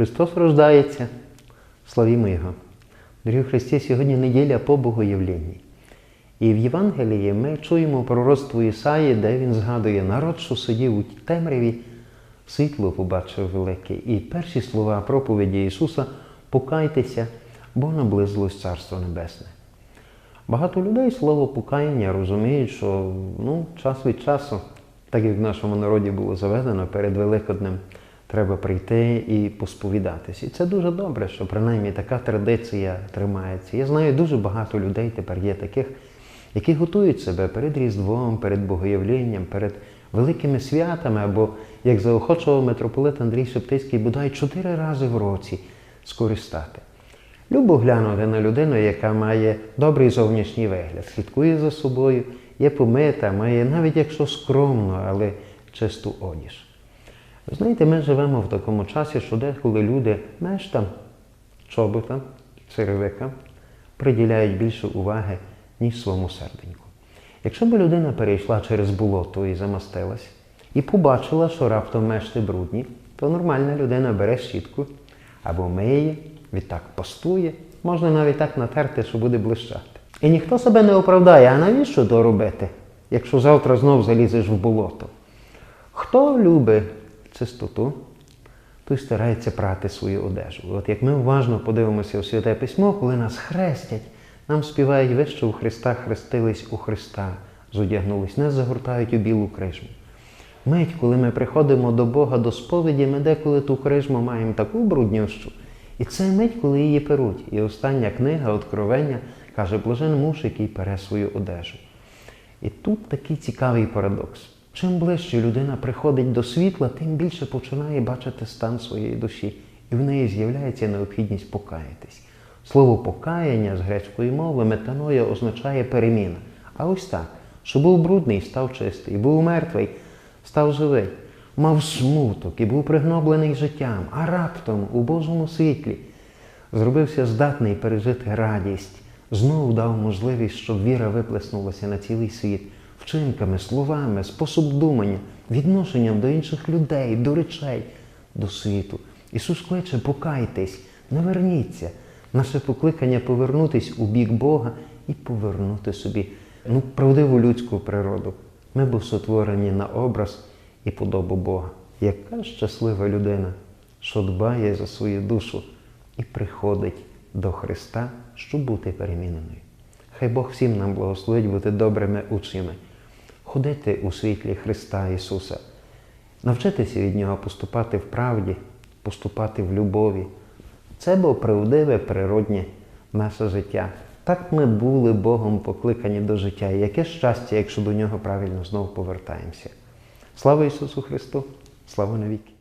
Христос рождається, славімо Його. Дорогі Христі, сьогодні неділя по Богоявленні. І в Євангелії ми чуємо пророцтво Ісаї, де він згадує народ, що сидів у темряві, світло побачив велике. І перші слова проповіді Ісуса покайтеся, бо наблизилось Царство Небесне. Багато людей слово покаяння розуміють, що ну, час від часу, так як в нашому народі було заведено, перед Великоднем треба прийти і посповідатись. І це дуже добре, що принаймні така традиція тримається. Я знаю, дуже багато людей тепер є таких, які готують себе перед Різдвом, перед Богоявленням, перед великими святами, або, як заохочував митрополит Андрій Шептицький, бодай чотири рази в році скористати. Любо глянути на людину, яка має добрий зовнішній вигляд, слідкує за собою, є помита, має навіть якщо скромно, але чисту одіж. Ви знаєте, ми живемо в такому часі, що деколи люди мештам, чоботам, черевикам приділяють більше уваги, ніж своєму серденьку. Якщо б людина перейшла через болото і замастилась, і побачила, що раптом мешти брудні, то нормальна людина бере щітку або миє, відтак пастує, можна навіть так натерти, що буде блищати. І ніхто себе не оправдає, а навіщо то робити, якщо завтра знов залізеш в болото? Хто любить чистоту, той старається прати свою одежу. От як ми уважно подивимося у Святе Письмо, коли нас хрестять, нам співають ви, що у Христа хрестились у Христа, зодягнулись, нас загортають у білу крижму. Мить, коли ми приходимо до Бога до сповіді, ми деколи ту крижму маємо таку бруднющу. І це мить, коли її перуть. І остання книга Откровення каже, блажен муж, який пере свою одежу. І тут такий цікавий парадокс. Чим ближче людина приходить до світла, тим більше починає бачити стан своєї душі, і в неї з'являється необхідність покаятись. Слово покаяння з грецької мови метаноя означає переміна. А ось так, що був брудний, став чистий, був мертвий, став живий, мав смуток і був пригноблений життям, а раптом у Божому світлі зробився здатний пережити радість, знову дав можливість, щоб віра виплеснулася на цілий світ вчинками, словами, способ думання, відношенням до інших людей, до речей, до світу. Ісус кличе, покайтесь, наверніться. Наше покликання повернутись у бік Бога і повернути собі ну, правдиву людську природу. Ми був сотворені на образ і подобу Бога. Яка щаслива людина, що дбає за свою душу і приходить до Христа, щоб бути переміненою. Хай Бог всім нам благословить бути добрими учнями, ходити у світлі Христа Ісуса, навчитися від Нього поступати в правді, поступати в любові. Це було правдиве, природнє наше життя. Так ми були Богом покликані до життя. І яке щастя, якщо до нього правильно знову повертаємося. Слава Ісусу Христу! Слава навіки!